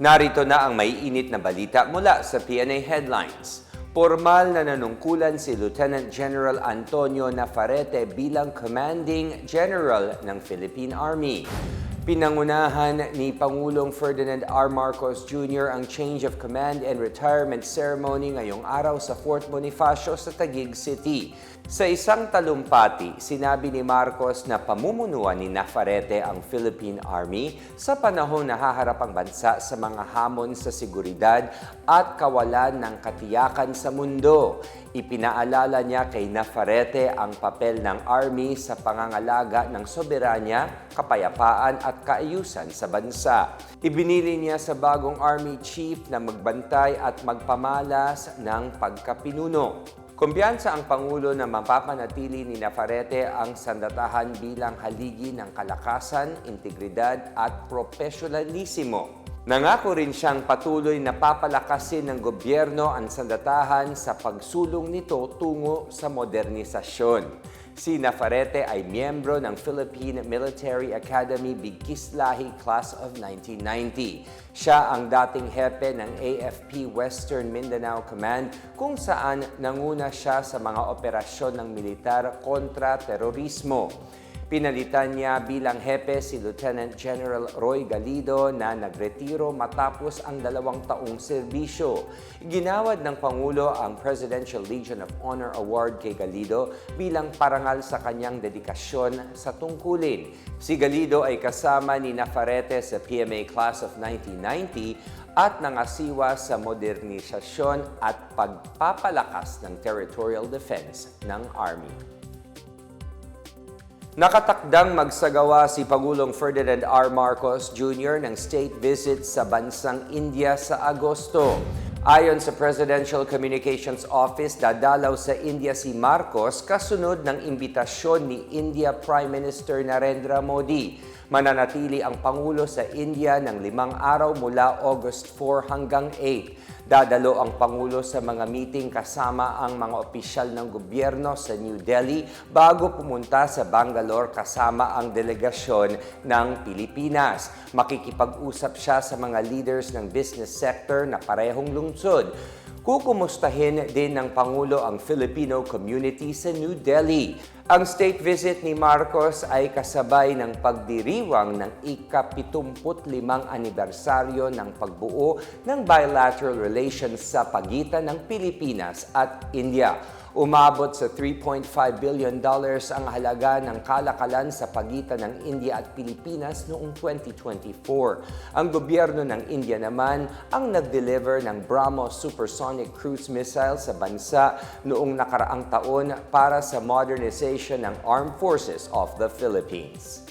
Narito na ang maiinit na balita mula sa PNA Headlines. Formal na nanungkulan si Lieutenant General Antonio Nafarete bilang Commanding General ng Philippine Army. Pinangunahan ni Pangulong Ferdinand R. Marcos Jr. ang change of command and retirement ceremony ngayong araw sa Fort Bonifacio sa Taguig City. Sa isang talumpati, sinabi ni Marcos na pamumunuan ni Nafarete ang Philippine Army sa panahon na haharap ang bansa sa mga hamon sa seguridad at kawalan ng katiyakan sa mundo. Ipinaalala niya kay Nafarete ang papel ng Army sa pangangalaga ng soberanya, kapayapaan at kaayusan sa bansa. Ibinili niya sa bagong Army Chief na magbantay at magpamalas ng pagkapinuno. Kumpiyansa ang Pangulo na mapapanatili ni Nafarete ang sandatahan bilang haligi ng kalakasan, integridad at profesionalismo. Nangako rin siyang patuloy na papalakasin ng gobyerno ang sandatahan sa pagsulong nito tungo sa modernisasyon. Si Nafarete ay miyembro ng Philippine Military Academy Bigkislahi Class of 1990. Siya ang dating hepe ng AFP Western Mindanao Command kung saan nanguna siya sa mga operasyon ng militar kontra terorismo. Pinalitan niya bilang hepe si Lieutenant General Roy Galido na nagretiro matapos ang dalawang taong serbisyo. Ginawad ng Pangulo ang Presidential Legion of Honor Award kay Galido bilang parangal sa kanyang dedikasyon sa tungkulin. Si Galido ay kasama ni Nafarete sa PMA Class of 1990 at nangasiwa sa modernisasyon at pagpapalakas ng territorial defense ng Army. Nakatakdang magsagawa si Pangulong Ferdinand R. Marcos Jr. ng state visit sa bansang India sa Agosto. Ayon sa Presidential Communications Office, dadalaw sa India si Marcos kasunod ng imbitasyon ni India Prime Minister Narendra Modi. Mananatili ang Pangulo sa India ng limang araw mula August 4 hanggang 8. Dadalo ang Pangulo sa mga meeting kasama ang mga opisyal ng gobyerno sa New Delhi bago pumunta sa Bangalore kasama ang delegasyon ng Pilipinas. Makikipag-usap siya sa mga leaders ng business sector na parehong lungsod. Kukumustahin din ng Pangulo ang Filipino community sa New Delhi. Ang state visit ni Marcos ay kasabay ng pagdiriwang ng ika-75 anibersaryo ng pagbuo ng bilateral relations sa pagitan ng Pilipinas at India. Umabot sa 3.5 billion dollars ang halaga ng kalakalan sa pagitan ng India at Pilipinas noong 2024. Ang gobyerno ng India naman ang nag-deliver ng BrahMos supersonic cruise missile sa bansa noong nakaraang taon para sa modernization ng Armed Forces of the Philippines.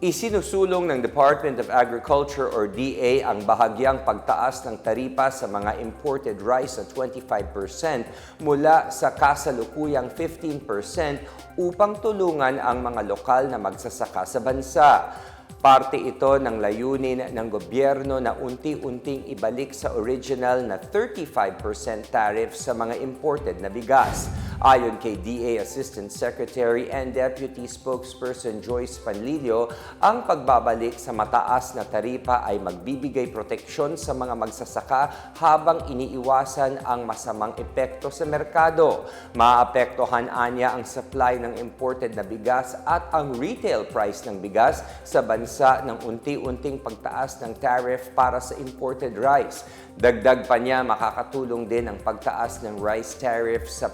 Isinusulong ng Department of Agriculture or DA ang bahagyang pagtaas ng taripa sa mga imported rice sa 25% mula sa kasalukuyang 15% upang tulungan ang mga lokal na magsasaka sa bansa. Parte ito ng layunin ng gobyerno na unti-unting ibalik sa original na 35% tariff sa mga imported na bigas. Ayon kay DA Assistant Secretary and Deputy Spokesperson Joyce Panlilio, ang pagbabalik sa mataas na taripa ay magbibigay proteksyon sa mga magsasaka habang iniiwasan ang masamang epekto sa merkado. Maapektuhan anya ang supply ng imported na bigas at ang retail price ng bigas sa bansa ng unti-unting pagtaas ng tariff para sa imported rice. Dagdag pa niya, makakatulong din ang pagtaas ng rice tariff sa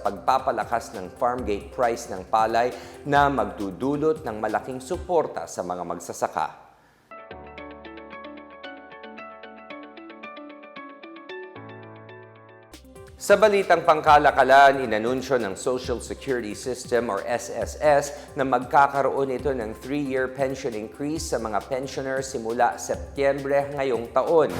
pagpapalakas ng farm gate price ng palay na magdudulot ng malaking suporta sa mga magsasaka. Sa balitang pangkalakalan, inanunsyo ng Social Security System or SSS na magkakaroon ito ng 3-year pension increase sa mga pensioners simula Setyembre ngayong taon.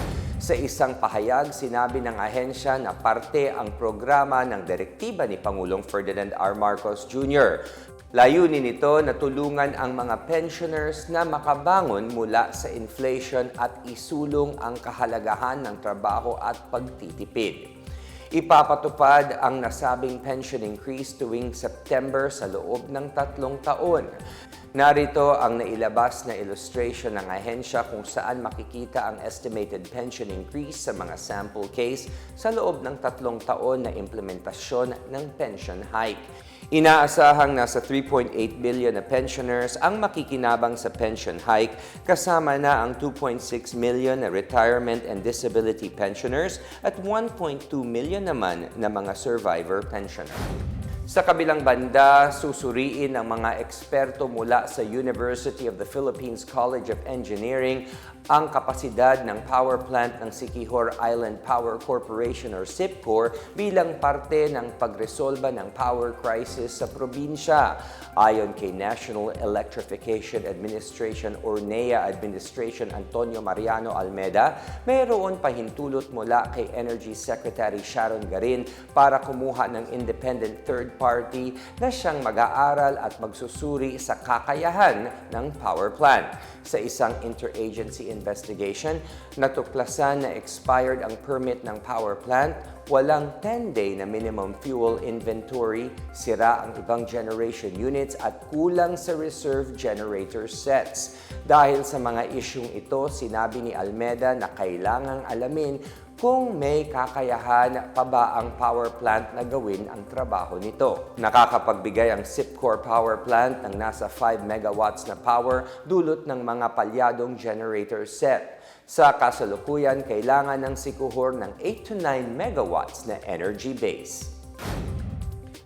Sa isang pahayag, sinabi ng ahensya na parte ang programa ng direktiba ni Pangulong Ferdinand R. Marcos Jr. Layunin nito na tulungan ang mga pensioners na makabangon mula sa inflation at isulong ang kahalagahan ng trabaho at pagtitipid. Ipapatupad ang nasabing pension increase tuwing September sa loob ng tatlong taon. Narito ang nailabas na illustration ng ahensya kung saan makikita ang estimated pension increase sa mga sample case sa loob ng tatlong taon na implementasyon ng pension hike. Inaasahang nasa 3.8 billion na pensioners ang makikinabang sa pension hike kasama na ang 2.6 million na retirement and disability pensioners at 1.2 million naman na mga survivor pensioner. Sa kabilang banda, susuriin ng mga eksperto mula sa University of the Philippines College of Engineering ang kapasidad ng power plant ng Siquijor Island Power Corporation or SIPCOR bilang parte ng pagresolba ng power crisis sa probinsya. Ayon kay National Electrification Administration or NEA Administration Antonio Mariano Almeda, mayroon pahintulot mula kay Energy Secretary Sharon Garin para kumuha ng independent third party na siyang mag-aaral at magsusuri sa kakayahan ng power plant. Sa isang interagency investigation, natuklasan na expired ang permit ng power plant, walang 10-day na minimum fuel inventory, sira ang ibang generation units at kulang sa reserve generator sets. Dahil sa mga isyung ito, sinabi ni Almeda na kailangang alamin kung may kakayahan pa ba ang power plant na gawin ang trabaho nito. Nakakapagbigay ang SIPCOR power plant ng nasa 5 megawatts na power dulot ng mga palyadong generator set. Sa kasalukuyan, kailangan ng Sikuhor ng 8 to 9 megawatts na energy base.